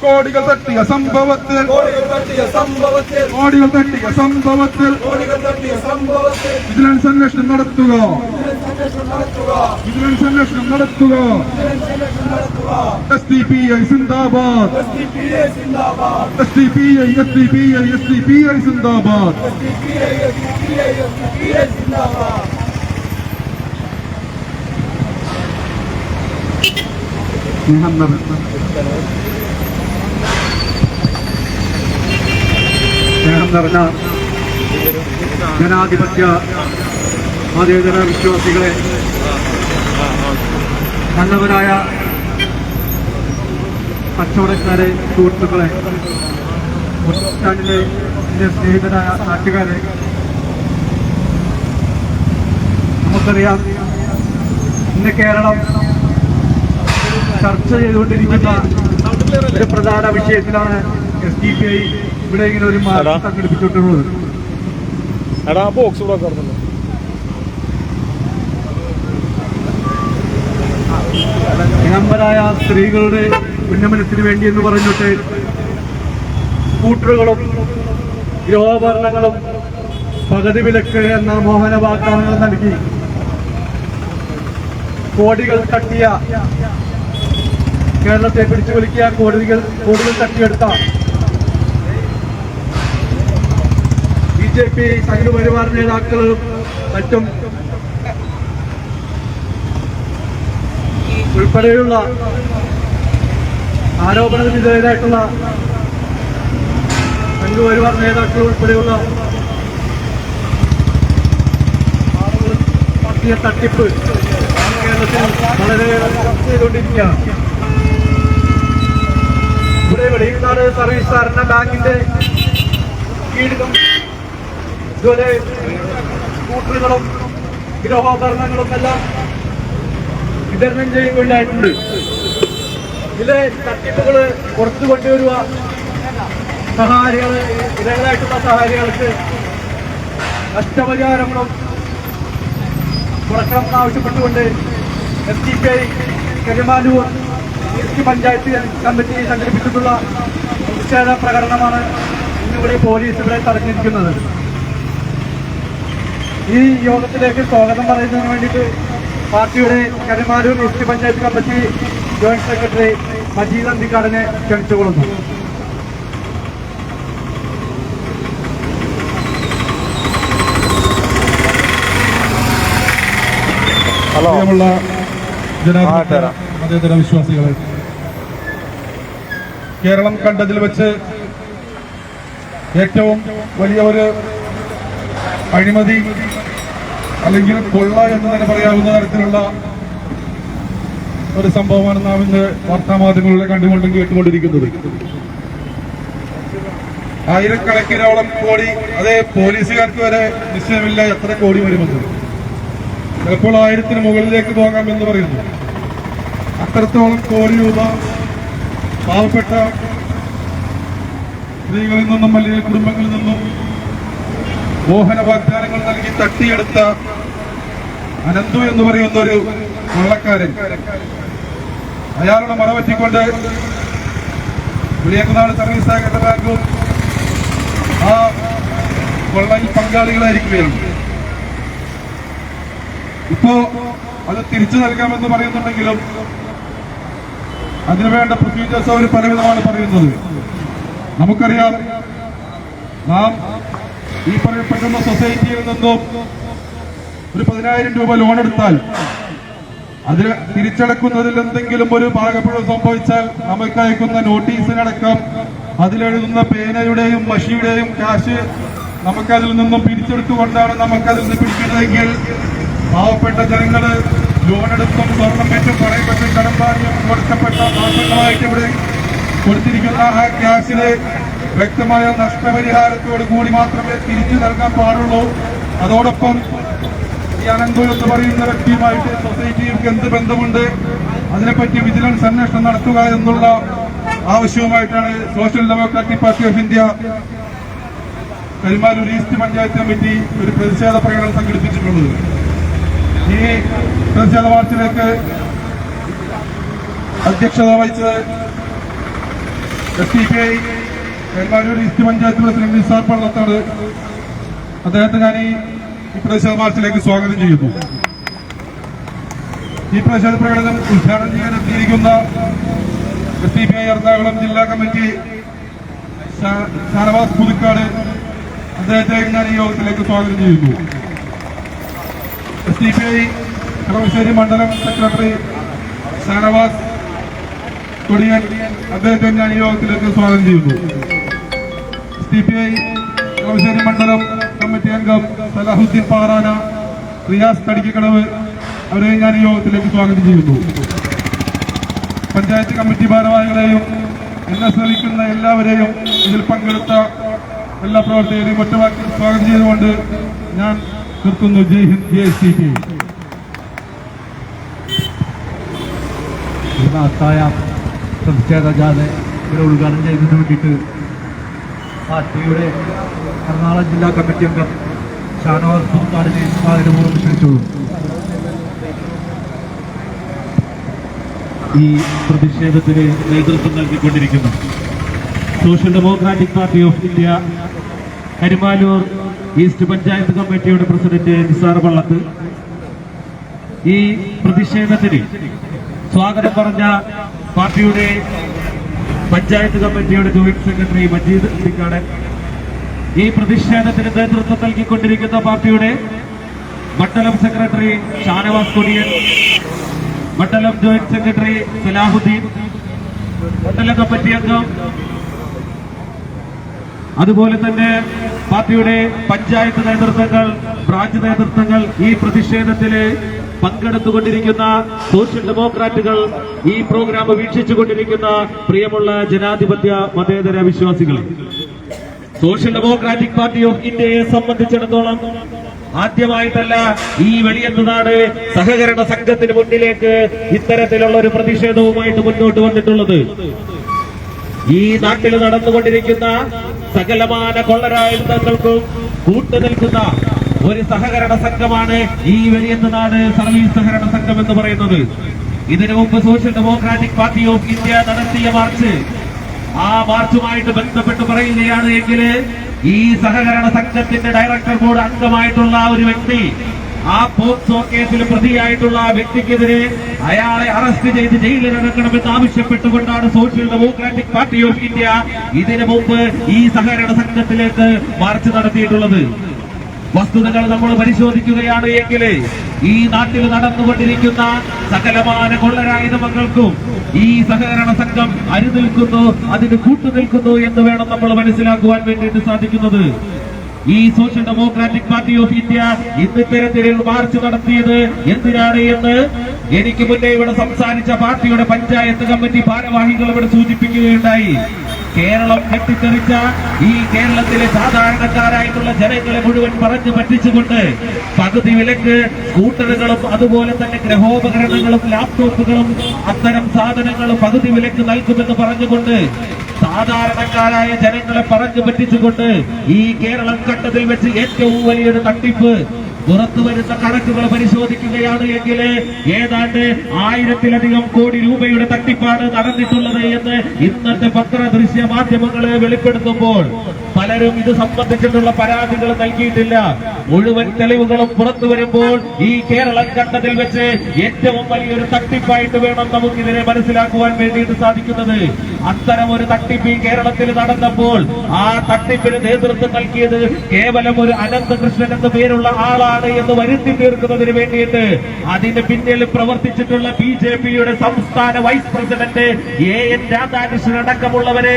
കോടികൾ തട്ടിയ സംഭവത്തിൽ കോടികൾ തട്ടിയ സംഭവത്തിൽ വിജിലൻസ് അന്വേഷണം നടത്തുക വിജിലൻസ് അന്വേഷണം നടത്തുക S D P I Zindabad S D P I S D P I S D P I സിന്ദാബാദ് സിന്ദാബാദ് സ്നേഹം നിറഞ്ഞ ജനാധിപത്യ മതേതര വിശ്വാസികളെ നല്ലവരായ കച്ചവടക്കാരെ സുഹൃത്തുക്കളെ ഉസ്താനിലെ എന്റെ സ്നേഹിതരായ നാട്ടുകാരെ നമുക്കറിയാം ഇന്ന് കേരളം ചർച്ച ചെയ്തുകൊണ്ടിരിക്കുന്ന ഒരു പ്രധാന വിഷയത്തിലാണ് എസ് ഡി പി ഐ ഇവിടെ ഇങ്ങനെ ഒരു മാർച്ച് സംഘടിപ്പിച്ചിട്ടുള്ളത് നിലമ്പരായ സ്ത്രീകളുടെ ഉന്നമനത്തിന് വേണ്ടി എന്ന് പറഞ്ഞിട്ട് സ്കൂട്ടറുകളും ഗൃഹോപകരണങ്ങളും പകുതി വിലക്ക് എന്ന മോഹന വാഗ്ദാനങ്ങൾ നൽകി കോടികൾ തട്ടിയ കേരളത്തെ പിടിച്ചു വലിക്കുക കോടതികൾ കോടതികൾ തട്ടിയെടുത്ത ബി ജെ പി സംഘപരിവാർ നേതാക്കളും മറ്റും ഉൾപ്പെടെയുള്ള ആരോപണത്തിന് വിധേയരായിട്ടുള്ള സംഘപരിവാർ നേതാക്കൾ ഉൾപ്പെടെയുള്ള തട്ടിപ്പ് കേരളത്തിൽ വളരെ ചർച്ച ചെയ്തുകൊണ്ടിരിക്കുകയാണ്. ഇവിടെ വെളിയിൽനാട് സർവീസ് സഹകരണ ബാങ്കിന്റെ കീഴിലും ഇതുപോലെ സ്കൂട്ടറുകളും ഗൃഹോപകരണങ്ങളും എല്ലാം വിതരണം ചെയ്യുകയുണ്ടായിട്ടുണ്ട്. ഇതിലെ തട്ടിപ്പുകൾ പുറത്തു കൊണ്ടുവരുക സഹാരികൾ ഇരകളായിട്ടുള്ള സഹാരികൾക്ക് നഷ്ടപരിഹാരങ്ങളും കുറക്കണം ആവശ്യപ്പെട്ടുകൊണ്ട് S D P I Karimalur east panchayat committee സംഘടിപ്പിച്ചിട്ടുള്ള പ്രതിഷേധ പ്രകടനമാണ് ഇന്നിവിടെ പോലീസ് ഇവിടെ തടഞ്ഞിരിക്കുന്നത്. ഈ യോഗത്തിലേക്ക് സ്വാഗതം പറയുന്നതിന് വേണ്ടിയിട്ട് പാർട്ടിയുടെ Karimalur east panchayat committee joint secretary Majeed അന്തിക്കാടിനെ ക്ഷണിച്ചുകൊള്ളുന്നു ഹലോ. ജനാധിപത്യ മതേതര വിശ്വാസികളെ കേരളം കണ്ടതിൽ വെച്ച് ഏറ്റവും വലിയ ഒരു അഴിമതി അല്ലെങ്കിൽ കൊള്ള എന്ന് തന്നെ പറയാവുന്ന തരത്തിലുള്ള ഒരു സംഭവമാണ് നാം ഇന്ന് വാർത്താമാധ്യമങ്ങളിലെ കണ്ടുകൊണ്ടും കേട്ടുകൊണ്ടിരിക്കുന്നത്. ആയിരക്കണക്കിനോളം കോടി അതേ പോലീസുകാർക്ക് വരെ നിശ്ചയമില്ല എത്ര കോടി വരുമെന്ന് ചിലപ്പോൾ ആയിരത്തിന് മുകളിലേക്ക് പോകാം എന്ന് പറയുന്നു. അത്രത്തോളം കോടി രൂപ പാവപ്പെട്ട സ്ത്രീകളിൽ നിന്നും അല്ലെങ്കിൽ കുടുംബങ്ങളിൽ നിന്നും മോഹന വാഗ്ദാനങ്ങൾ നൽകി തട്ടിയെടുത്ത അനന്തു എന്ന് പറയുന്ന ഒരു വള്ളക്കാരൻ അയാളുടെ മറവറ്റിക്കൊണ്ട് വിളിയക്കനാട് സർവീസ് സഹകരണ ബാങ്കും ആ കൊള്ളയിൽ പങ്കാളികളായിരിക്കുകയാണ്. ഇപ്പോ അത് തിരിച്ചു നൽകാമെന്ന് പറയുന്നുണ്ടെങ്കിലും അതിനുവേണ്ട പ്രൊസീജിയേഴ്സ് അവർ പലവിധമാണ് പറയുന്നത്. നമുക്കറിയാം നാം ഈ പറയപ്പെടുന്ന സൊസൈറ്റിയിൽ നിന്നും ഒരു പതിനായിരം രൂപ ലോൺ എടുത്താൽ അതിൽ തിരിച്ചടക്കുന്നതിൽ എന്തെങ്കിലും ഒരു പാകപ്പിഴവ് സംഭവിച്ചാൽ നമുക്ക് അയക്കുന്ന നോട്ടീസിനടക്കം അതിലെഴുതുന്ന പേനയുടെയും മഷിയുടെയും കാശ് നമുക്കതിൽ നിന്നും പിരിച്ചെടുത്തുകൊണ്ടാണ് നമുക്കതിൽ നിന്ന് പിടിക്കുന്നതെങ്കിൽ പാവപ്പെട്ട ജനങ്ങൾ ലോണെടുത്തും സ്വർണം പറയപ്പെട്ടും വെച്ചും കടമ്പാടിയും കൊടുക്കപ്പെട്ട മാസങ്ങളായിട്ട് ഇവിടെ കൊടുത്തിരിക്കുന്ന ആ ക്യാഷിന് വ്യക്തമായ നഷ്ടപരിഹാരത്തോട് കൂടി മാത്രമേ തിരിച്ചു നൽകാൻ പാടുള്ളൂ. അതോടൊപ്പം ഈ അനന്തു എന്ന് പറയുന്ന വ്യക്തിയുമായിട്ട് സൊസൈറ്റിക്ക് എന്ത് ബന്ധമുണ്ട്? അതിനെപ്പറ്റി വിജിലൻസ് അന്വേഷണം നടത്തുക എന്നുള്ള ആവശ്യവുമായിട്ടാണ് social democratic party of India Karimalur east panchayat committee ഒരു പ്രതിഷേധ പ്രകടനം സംഘടിപ്പിച്ചിട്ടുള്ളത്. പ്രതിഷേധ മാർച്ചിലേക്ക് അധ്യക്ഷത വഹിച്ചത് S D P I Kaimarur east panchayat president Nisar പള്ളത്താണ്. അദ്ദേഹത്തെ ഞാൻ ഈ ഈ പ്രതിഷേധ മാർച്ചിലേക്ക് സ്വാഗതം ചെയ്യുന്നു. ഈ പ്രതിഷേധ പ്രകടനം ഉദ്ഘാടനം ചെയ്യാൻ എത്തിയിരിക്കുന്ന S D P I Ernakulam ജില്ലാ കമ്മിറ്റി ഷാനവാസ് പുതുക്കാട് അദ്ദേഹത്തെ ഞാൻ ഈ യോഗത്തിലേക്ക് സ്വാഗതം ചെയ്യുന്നു. എസ് ഡി പി ഐ മണ്ഡലം സെക്രട്ടറി ഷാനവാസ് കൊടിയൻ അദ്ദേഹത്തെ ഞാൻ ഈ യോഗത്തിലേക്ക് സ്വാഗതം ചെയ്യുന്നു. എസ് ഡി പി ഐ മണ്ഡലം കമ്മിറ്റി അംഗം സലാഹുദ്ദീൻ പാറാന റിയാസ് തടിക്കക്കടവ് അവരെ ഞാൻ ഈ യോഗത്തിലേക്ക് സ്വാഗതം ചെയ്യുന്നു. പഞ്ചായത്ത് കമ്മിറ്റി ഭാരവാഹികളെയും എന്നെ ശ്രമിക്കുന്ന എല്ലാവരെയും ഇതിൽ പങ്കെടുത്ത എല്ലാ പ്രവർത്തകരെയും ഒറ്റവാക്കി സ്വാഗതം ചെയ്തുകൊണ്ട് ഞാൻ നിർത്തുന്നു ജയ് ഹിന്ദ് ജയ് സി പി പ്രതിഷേധ ജാഥ ഇവിടെ ഉദ്ഘാടനം ചെയ്യുന്നതിന് വേണ്ടിയിട്ട് പാർട്ടിയുടെ എറണാകുളം ജില്ലാ കമ്മിറ്റി അംഗം ഷാനവാസ് പുതുക്കാടിനെ സ്വാഗതപൂർവം ക്ഷണിച്ചോളൂ ഈ പ്രതിഷേധത്തിന് നേതൃത്വം നൽകിക്കൊണ്ടിരിക്കുന്നു. Social democratic party of India Karimalur east panchayat കമ്മിറ്റിയുടെ പ്രസിഡന്റ് നിസാർ പള്ളത്ത് ഈ പ്രതിഷേധത്തിന് സ്വാഗതം പറഞ്ഞ പാർട്ടിയുടെ പഞ്ചായത്ത് കമ്മിറ്റിയുടെ ജോയിന്റ് സെക്രട്ടറി മജീദ് അലിക്കാടൻ ഈ പ്രതിഷേധത്തിന് നേതൃത്വം നൽകിക്കൊണ്ടിരിക്കുന്ന പാർട്ടിയുടെ മണ്ഡലം സെക്രട്ടറി ഷാനവാസ് കൊടിയൻ മണ്ഡലം ജോയിന്റ് സെക്രട്ടറി സലാഹുദ്ദീൻ മണ്ഡല കമ്മിറ്റി അംഗം അതുപോലെ തന്നെ പാർട്ടിയുടെ പഞ്ചായത്ത് നേതൃത്വങ്ങൾ ബ്രാഞ്ച് നേതൃത്വങ്ങൾ ഈ പ്രതിഷേധത്തിൽ പങ്കെടുത്തുകൊണ്ടിരിക്കുന്ന സോഷ്യൽ ഡെമോക്രാറ്റുകൾ ഈ പ്രോഗ്രാം വീക്ഷിച്ചുകൊണ്ടിരിക്കുന്ന പ്രിയമുള്ള ജനാധിപത്യ മതേതര വിശ്വാസികൾ സോഷ്യൽ ഡെമോക്രാറ്റിക് പാർട്ടി ഓഫ് ഇന്ത്യയെ സംബന്ധിച്ചിടത്തോളം ആദ്യമായിട്ടല്ല ഈ വെളിയത്തുനാട് സഹകരണ സംഘത്തിന് മുന്നിലേക്ക് ഇത്തരത്തിലുള്ള ഒരു പ്രതിഷേധവുമായിട്ട് മുന്നോട്ട് വന്നിട്ടുള്ളത്. ഈ നാട്ടിൽ നടന്നുകൊണ്ടിരിക്കുന്ന സകലമാന കൊള്ളരായുധങ്ങൾക്കും കൂട്ടുനിൽക്കുന്ന ഒരു സഹകരണ സംഘമാണ് ഈ വെളിയത്തുനാട് സർവീസ് സഹകരണ സംഘം എന്ന് പറയുന്നത്. ഇതിനു മുമ്പ് social democratic party of India നടത്തിയ മാർച്ച് ആ മാർച്ചുമായിട്ട് ബന്ധപ്പെട്ട് പറയുകയാണ് എങ്കിൽ ഈ സഹകരണ സംഘത്തിന്റെ ഡയറക്ടർ ബോർഡ് അംഗമായിട്ടുള്ള ഒരു വ്യക്തി ആ പോക്സോ കേസിൽ പ്രതിയായിട്ടുള്ള ആ വ്യക്തിക്കെതിരെ അയാളെ അറസ്റ്റ് ചെയ്ത് ജയിലിൽ അടക്കണമെന്ന് ആവശ്യപ്പെട്ടുകൊണ്ടാണ് social democratic party of India ഇതിനു മുമ്പ് ഈ സഹകരണ സംഘത്തിലേക്ക് മാർച്ച് നടത്തിയിട്ടുള്ളത്. വസ്തുതകൾ നമ്മൾ പരിശോധിക്കുകയാണ് എങ്കിൽ ഈ നാട്ടിൽ നടന്നുകൊണ്ടിരിക്കുന്ന സകലമാന കൊള്ളരായുധമങ്ങൾക്കും ഈ സഹകരണ സംഘം അരുനിൽക്കുന്നു അതിന് കൂട്ടുനിൽക്കുന്നു എന്ന് വേണം നമ്മൾ മനസ്സിലാക്കുവാൻ വേണ്ടിയിട്ട് സാധിക്കുന്നത്. ഈ social democratic party of India ഇന്ന് ഇത്തരത്തിൽ മാർച്ച് നടത്തിയത് എന്തിനാണ് എന്ന് എനിക്ക് മുന്നേ ഇവിടെ സംസാരിച്ച പാർട്ടിയുടെ പഞ്ചായത്ത് കമ്മിറ്റി ഭാരവാഹികൾ ഇവിടെ സൂചിപ്പിക്കുകയുണ്ടായി. കേരളം കെട്ടിത്തെറിച്ച ഈ കേരളത്തിലെ സാധാരണക്കാരായിട്ടുള്ള ജനങ്ങളെ മുഴുവൻ പറഞ്ഞു പറ്റിച്ചുകൊണ്ട് പകുതി വിലക്ക് സ്കൂട്ടറുകളും അതുപോലെ തന്നെ ഗ്രഹോപകരണങ്ങളും ലാപ്ടോപ്പുകളും അത്തരം സാധനങ്ങളും പകുതി വിലക്ക് നൽകുമെന്ന് പറഞ്ഞുകൊണ്ട് സാധാരണക്കാരായ ജനങ്ങളെ പറഞ്ഞു പറ്റിച്ചുകൊണ്ട് ഈ കേരളം കണ്ടതിൽ വെച്ച് ഏറ്റവും വലിയൊരു തട്ടിപ്പ് പുറത്തു വരുന്ന കണക്കുകൾ പരിശോധിക്കുകയാണ് എങ്കിൽ ഏതാണ്ട് ആയിരത്തിലധികം കോടി രൂപയുടെ തട്ടിപ്പാണ് നടന്നിട്ടുള്ളത് എന്ന് ഇന്നത്തെ പത്ര ദൃശ്യ മാധ്യമങ്ങളെ വെളിപ്പെടുത്തുമ്പോൾ പലരും ഇത് സംബന്ധിച്ചിട്ടുള്ള പരാതികൾ നൽകിയിട്ടില്ല. മുഴുവൻ തെളിവുകളും പുറത്തു വരുമ്പോൾ ഈ കേരളം കണ്ടതിൽ വെച്ച് ഏറ്റവും വലിയൊരു തട്ടിപ്പായിട്ട് വേണം നമുക്കിതിനെ മനസ്സിലാക്കുവാൻ വേണ്ടിയിട്ട് സാധിക്കുന്നത്. അത്തരം ഒരു തട്ടിപ്പ് ഈ കേരളത്തിൽ നടന്നപ്പോൾ ആ തട്ടിപ്പിന് നേതൃത്വം നൽകിയത് കേവലം ഒരു അനന്തകൃഷ്ണൻ എന്ന പേരുള്ള ആളാണ്. എന്ന് വരുത്തി തീർക്കുന്നതിന് വേണ്ടിയിട്ട് അതിന് പിന്നിൽ പ്രവർത്തിച്ചിട്ടുള്ള ബി ജെ പിയുടെ സംസ്ഥാന vice president A N Radhakrishnan അടക്കമുള്ളവരെ